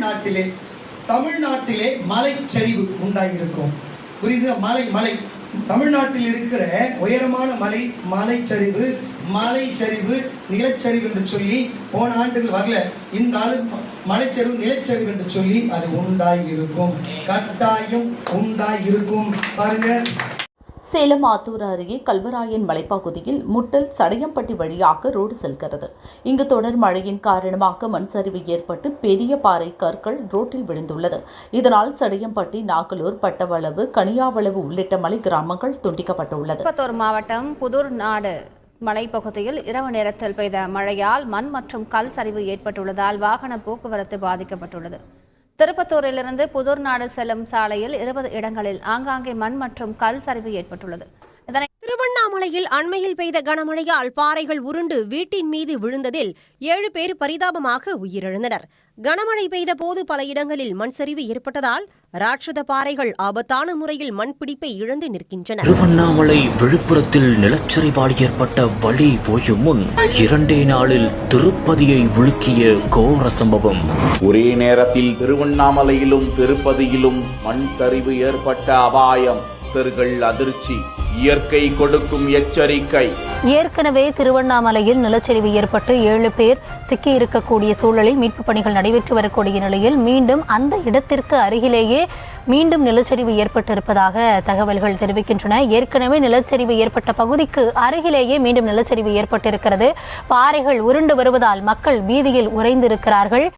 தமிழ்நாட்டிலே தமிழ்நாட்டிலே மலைச்சரிவு உண்டாயிருக்கும். புரியுது? மலை மலை. தமிழ்நாட்டில் இருக்கிற உயரமான மலை மலைச்சரிவு மலைச்சரிவு நிலச்சரிவு என்று சொல்லி போன ஆண்டுகள் வரல. இந்த ஆளு மலைச்சரிவு நிலச்சரிவு என்று சொல்லி அது உண்டாயிருக்கும். கட்டாயம் உண்டாயிருக்கும். பாருங்க. சேலம் ஆத்தூர் அருகே கல்வராயன் மலைப்பகுதியில் முட்டல் சடையம்பட்டி வழியாக ரோடு செல்கிறது. இங்கு தொடர் மழையின் காரணமாக மண் சரிவு ஏற்பட்டு பெரிய பாறை கற்கள் ரோட்டில் விழுந்துள்ளது. இதனால் சடையம்பட்டி நாகலூர் பட்டவளவு கனியாவளவு உள்ளிட்ட மலை கிராமங்கள் துண்டிக்கப்பட்டுள்ளது. மாவட்டம் புதூர் நாடு மலைப்பகுதியில் இரவு நேரத்தில் பெய்த மழையால் மண் மற்றும் கல் சரிவு ஏற்பட்டுள்ளதால் வாகன போக்குவரத்து பாதிக்கப்பட்டுள்ளது. திருப்பத்தூரிலிருந்து புதூர் நாடு செல்லும் சாலையில் இருபது இடங்களில் ஆங்காங்கே மண் மற்றும் கல் சரிவு ஏற்பட்டுள்ளது. இதனை திருவண்ணாமலையில் அண்மையில் பெய்த கனமழையால் பாறைகள் உருண்டு வீட்டின் மீது விழுந்ததில் ஏழு பேர் பரிதாபமாக உயிரிழந்தனர். கனமழை பெய்த போது பல இடங்களில் மண் சரிவு ஏற்பட்டதால் ராட்சத பாறைகள் ஆபத்தான முறையில் மண் பிடிப்பை இழந்து நிற்கின்றன. திருவண்ணாமலை விழுப்புரத்தில் நிலச்சரிவால் ஏற்பட்ட வழி ஓயும் முன் இரண்டே நாளில் திருப்பதியை உலுக்கிய கோர சம்பவம். ஒரே நேரத்தில் திருவண்ணாமலையிலும் திருப்பதியிலும் மண் சரிவு ஏற்பட்ட அபாயம். பக்தர்கள் அதிர்ச்சி. இயற்கை கொடுக்கும் எச்சரிக்கை. ஏற்கனவே திருவண்ணாமலையில் நிலச்சரிவு ஏற்பட்டு ஏழு பேர் சிக்கியிருக்கக்கூடிய சூழலில் மீட்புப் பணிகள் நடைபெற்று வரக்கூடிய நிலையில் மீண்டும் அந்த இடத்திற்கு அருகிலேயே மீண்டும் நிலச்சரிவு ஏற்பட்டிருப்பதாக தகவல்கள் தெரிவிக்கின்றன. ஏற்கனவே நிலச்சரிவு ஏற்பட்ட பகுதிக்கு அருகிலேயே மீண்டும் நிலச்சரிவு ஏற்பட்டிருக்கிறது. பாறைகள் உருண்டு வருவதால் மக்கள் வீதியில் உறைந்திருக்கிறார்கள்.